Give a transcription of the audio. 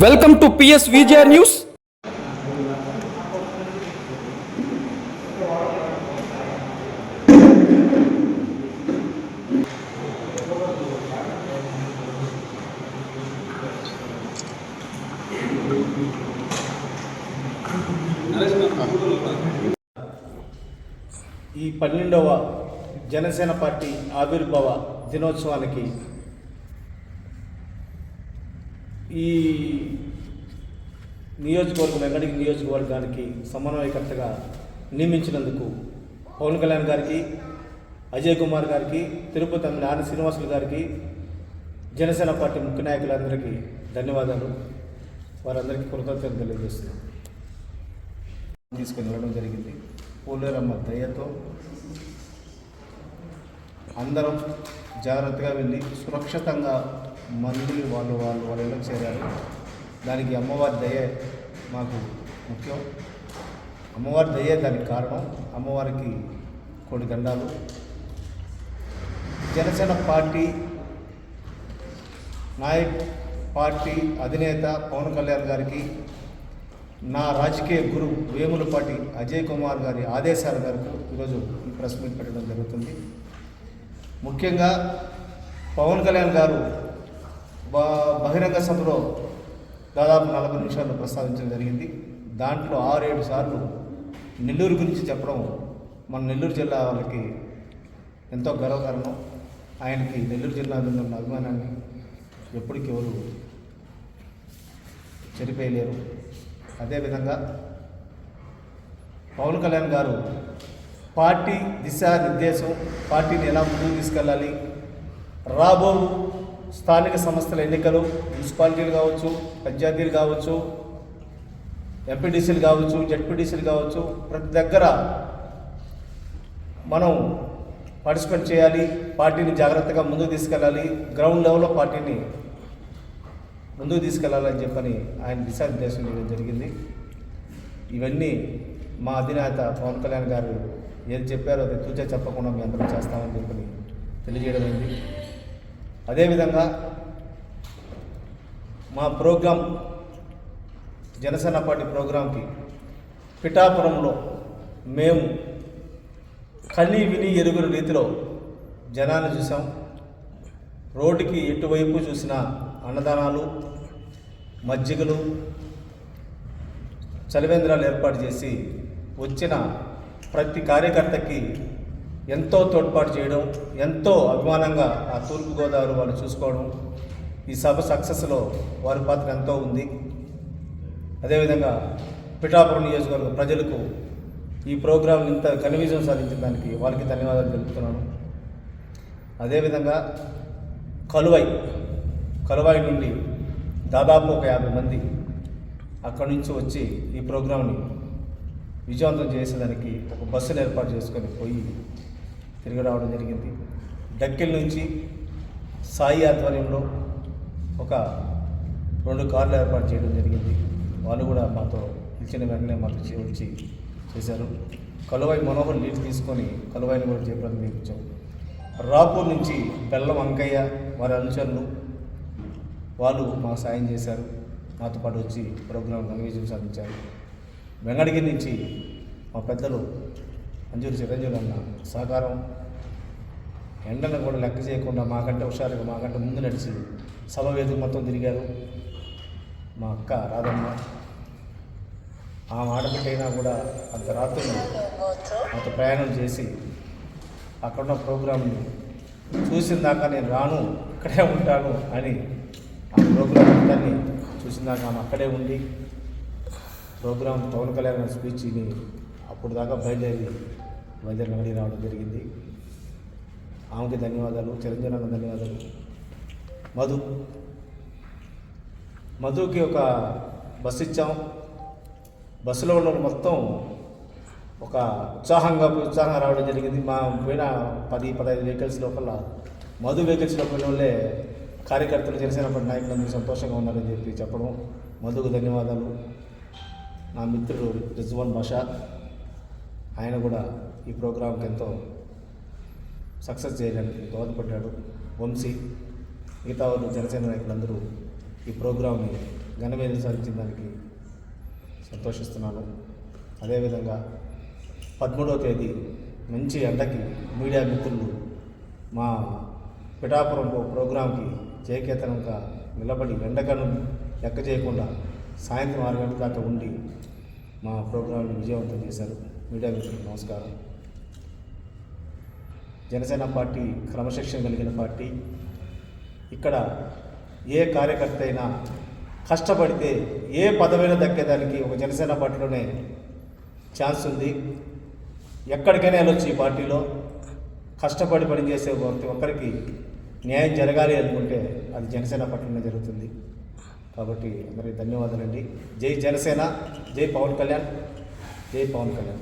welcome to PS Vijaya news ఈ పన్నెండవ Janasena party ఆవిర్భావ దినోత్సవానికి ఈ నియోజకవర్గం వెంకటగిరి నియోజకవర్గానికి సమన్వయకర్తగా నియమించినందుకు పవన్ కళ్యాణ్ గారికి అజయ్ కుమార్ గారికి తిరుపతి ఎమ్మెల్యే శ్రీనివాసులు గారికి జనసేన పార్టీ ముఖ్య నాయకులందరికీ ధన్యవాదాలు. వారందరికీ కృతజ్ఞతలు తెలియజేస్తున్నాం. తీసుకుని వెళ్ళడం జరిగింది. పోలేరమ్మ దయతో అందరం జాగ్రత్తగా వెళ్ళి సురక్షితంగా మంది వాళ్ళు వాళ్ళు వాళ్ళ ఇళ్ళకి చేరారు. దానికి అమ్మవారి దయే మాకు ముఖ్యం. అమ్మవారి దయే దానికి కారణం అమ్మవారికి కొన్ని దండాలు. జనసేన పార్టీ నాయక్ పార్టీ అధినేత పవన్ కళ్యాణ్ గారికి నా రాజకీయ గురువు వేములపాటి అజయ్ కుమార్ గారి ఆదేశాల మేరకు ఈరోజు ఈ ప్రెస్ మీట్ పెట్టడం జరుగుతుంది. ముఖ్యంగా పవన్ కళ్యాణ్ గారు బహిరంగ సభలో దాదాపు నలభై నిమిషాలు ప్రస్తావించడం జరిగింది. దాంట్లో ఆరేడు సార్లు నెల్లూరు గురించి చెప్పడం మన నెల్లూరు జిల్లా వాళ్ళకి ఎంతో గర్వకారణం. ఆయనకి నెల్లూరు జిల్లా మీద ఉన్న అభిమానాన్ని ఎప్పటికీ ఎవరు చనిపోయలేరు అదేవిధంగా పవన్ కళ్యాణ్ గారు పార్టీ దిశానిర్దేశం పార్టీని ఎలా ముందుకు తీసుకెళ్ళాలి రాబో స్థానిక సంస్థల ఎన్నికలు మున్సిపాలిటీలు కావచ్చు పంచాయతీలు కావచ్చు ఎంపీటీసీలు కావచ్చు జడ్పీటీసీలు కావచ్చు ప్రతి దగ్గర మనం పార్టిసిపేట్ చేయాలి పార్టీని జాగ్రత్తగా ముందుకు తీసుకెళ్ళాలి గ్రౌండ్ లెవెల్లో పార్టీని ముందుకు తీసుకెళ్ళాలని చెప్పని ఆయన దిశానిర్దేశం చేయడం జరిగింది. ఇవన్నీ మా అధినేత పవన్ కళ్యాణ్ గారు ఏది చెప్పారో అది తూచా చెప్పకుండా మేము అందరం చేస్తామని చెప్పని తెలియజేయడం అయింది అదేవిధంగా మా ప్రోగ్రాం జనసేన పార్టీ ప్రోగ్రాంకి పిఠాపురంలో మేము కని విని ఎరుగుని రీతిలో జనాన్ని చూసాం రోడ్డుకి ఎటువైపు చూసిన అన్నదానాలు మజ్జిగలు చలివేంద్రాలు ఏర్పాటు చేసి వచ్చిన ప్రతి కార్యకర్తకి ఎంతో తోడ్పాటు చేయడం ఎంతో అభిమానంగా ఆ తూర్పుగోదావరి వాళ్ళు చూసుకోవడం ఈ సభ సక్సెస్లో వారి పాత్ర ఎంతో ఉంది. అదేవిధంగా పిఠాపురం నియోజకవర్గ ప్రజలకు ఈ ప్రోగ్రాం ఇంత కన్విజన్ సాధించిన దానికి వాళ్ళకి ధన్యవాదాలు తెలుపుతున్నాను. అదేవిధంగా కలువై కలువై నుండి దాదాపు ఒక యాభై మంది అక్కడి నుంచి వచ్చి ఈ ప్రోగ్రాంని విజయవంతం చేసేదానికి ఒక బస్సును ఏర్పాటు చేసుకొని పోయి తిరిగి రావడం జరిగింది. డక్కిల్ నుంచి సాయి ఆధ్వర్యంలో ఒక రెండు కార్లు ఏర్పాటు చేయడం జరిగింది. వాళ్ళు కూడా మాతో నిలిచిన వెంటనే మాకు వచ్చి చేశారు. కలువై మనోహర్ లీడ్ తీసుకొని కలువైని కూడా చేపడం నేర్పించాం రాపూర్ నుంచి బెల్లం అంకయ్య వారి అనుచరులు వాళ్ళు మాకు సాయం చేశారు. మాతో పాటు వచ్చి ప్రోగ్రాం ఘనవిజయం సాధించారు. వెంగడగిరి నుంచి మా పెద్దలు మంజూరు చిరంజీవులు అన్న. సహకారం ఎండను కూడా లెక్క చేయకుండా మాకంటే హుషారుగా మాకంటే ముందు నడిచి సభ వేదిక మొత్తం తిరిగారు. మా అక్క రాధమ్మ. ఆ ఆడబిడ్డైనా కూడా అంత రాత్రులు అంత ప్రయాణం చేసి అక్కడున్న ప్రోగ్రాంని చూసిన దాకా నేను రాను ఇక్కడే ఉంటాను అని ఆ ప్రోగ్రాం అందరినీ చూసిన దాకా ఆమె అక్కడే ఉండి ప్రోగ్రాం పవన్ కళ్యాణ్ స్పీచ్ని అప్పుడు దాకా బయలుదేరి బయలుదేరి వెంగడి రావడం జరిగింది. ఆమెకి ధన్యవాదాలు చిరంజీవి అన్న ధన్యవాదాలు. మధు మధుకి ఒక బస్సు ఇచ్చాం బస్సులో ఉన్న మొత్తం ఒక ఉత్సాహంగా ఉత్సాహంగా రావడం జరిగింది. మా పోయిన పది పదహైదు వెహికల్స్ లోపల మధు వెహికల్స్లో పోయిన వాళ్ళే కార్యకర్తలు జనసేన నాయకులందరూ సంతోషంగా ఉన్నారని చెప్పి చెప్పడం. మధుకు ధన్యవాదాలు. నా మిత్రుడు రిజ్వాన్ బాషా ఆయన కూడా ఈ ప్రోగ్రాంకి ఎంతో సక్సెస్ చేయడానికి దోహదపడ్డాడు వంశీ మిగతా వాళ్ళు జనసేన నాయకులందరూ ఈ ప్రోగ్రాంని ఘనవేదం సాధించిన దానికి సంతోషిస్తున్నాను అదేవిధంగా పదమూడవ తేదీ మంచి ఎండకి మీడియా మిత్రులు మా పిఠాపురంలో ప్రోగ్రాంకి జయకేతనంగా నిలబడి ఎండకను లెక్క చేయకుండా సాయంత్రం ఆరు గంటల దాకా ఉండి మా ప్రోగ్రాంని విజయవంతం చేశారు. మీడియా మిత్రులు నమస్కారం. జనసేన పార్టీ క్రమశిక్షణ కలిగిన పార్టీ. ఇక్కడ ఏ కార్యకర్త అయినా కష్టపడితే ఏ పదవైనా దక్కేదానికి ఒక జనసేన పార్టీలోనే ఛాన్స్ ఉంది. ఎక్కడికైనా వెళ్ళొచ్చు ఈ పార్టీలో. కష్టపడి పనిచేసే ప్రతి ఒక్కరికి న్యాయం జరగాలి అనుకుంటే అది జనసేన పార్టీలోనే జరుగుతుంది. కాబట్టి అందరికీ ధన్యవాదాలండి. జై జనసేన జై పవన్ కళ్యాణ్ జై పవన్ కళ్యాణ్.